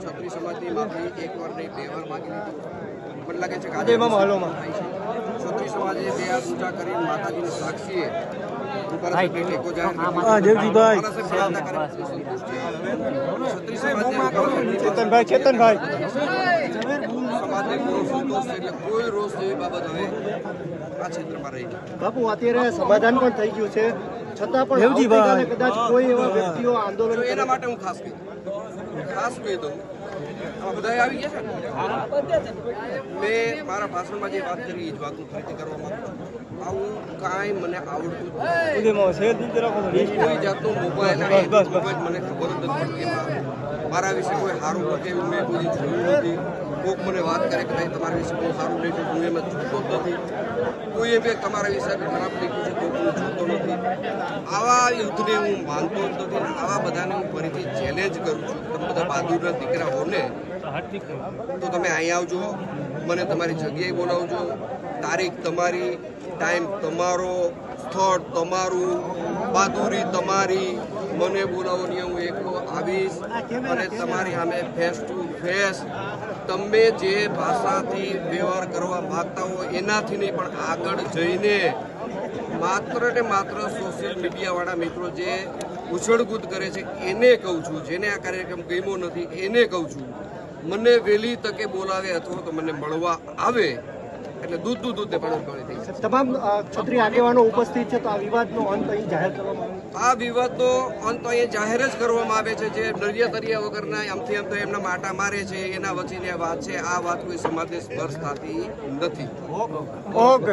છત્રી સમાજની બે વાર માગી લીધી મને લાગે છે કે ચેતનભાઈ ચેતનભાઈ કોઈ રહી બાપુ, અત્યારે સમાધાન પણ થઈ ગયું છે. છતાં પણ આવતીકાલે કદાચ કોઈ એવા વ્યક્તિઓ આંદોલન એના માટે હું ખાસ કહી. ખાસ કહી દઉં. બધા આવી ગયા છે મેં મારા ભાષણમાં જે વાત કરી એ જ વાત હું ફરીથી કરવા માંગુ આવું કાંઈ મને આવડતું નથી. કોઈ જાતનું મોબાઈલ એ મને ખબર જ નથી મારા વિશે કોઈ સારું લખે એવું મેં કોઈ જોયું નથી. કોક મને વાત કરે કે ભાઈ તમારા વિશે બહુ સારું લખ્યું હું એમાં જોતો જ નથી. કોઈએ બે તમારા વિશે ખરાબ લખ્યું છે તો હું જોતો નથી. આવા યુદ્ધને હું માનતો હતો કે આવા બધાને હું ફરીથી ચેલેન્જ કરું છું. તમે બધા બહાદુરના દીકરા હો ને તો તમે અહીં આવજો, મને તમારી જગ્યાએ બોલાવજો. તારીખ તમારી ટાઈમ તમારો સ્થળ તમારું બહાદુરી તમારી મને બોલાવોની હું એકલો આવીશ અને તમારી સામે ફેસ ટુ ફેસ તમે જે ભાષાથી વ્યવહાર કરવા માંગતા હો એનાથી નહીં, પણ આગળ જઈને માત્ર ને માત્ર સોશિયલ મીડિયાવાળા મિત્રો જે ઉછળકૂદ કરે છે, એને કહું છું, જેને આ કાર્યક્રમ ગમ્યો નથી, એને કહું છું, મને વહેલી તકે બોલાવે અથવા તો મને મળવા આવે એટલે દૂધ દૂધ દૂધ પણ પાણી થઈ તમામ ક્ષત્રિય આગેવાનો ઉપસ્થિત છે તો આ વિવાદનો અંત અહીં જાહેર કરવામાં આ વિવાદનો અંત અહીં જાહેર જ કરવામાં આવે છે જે નરિયા તરિયા વગરના આમથી આમ તો એમના માટા મારે છે એના વચ્ચેની આ વાત છે. આ વાત કોઈ સમાજને સ્પર્શ થતી નથી. ઓકે.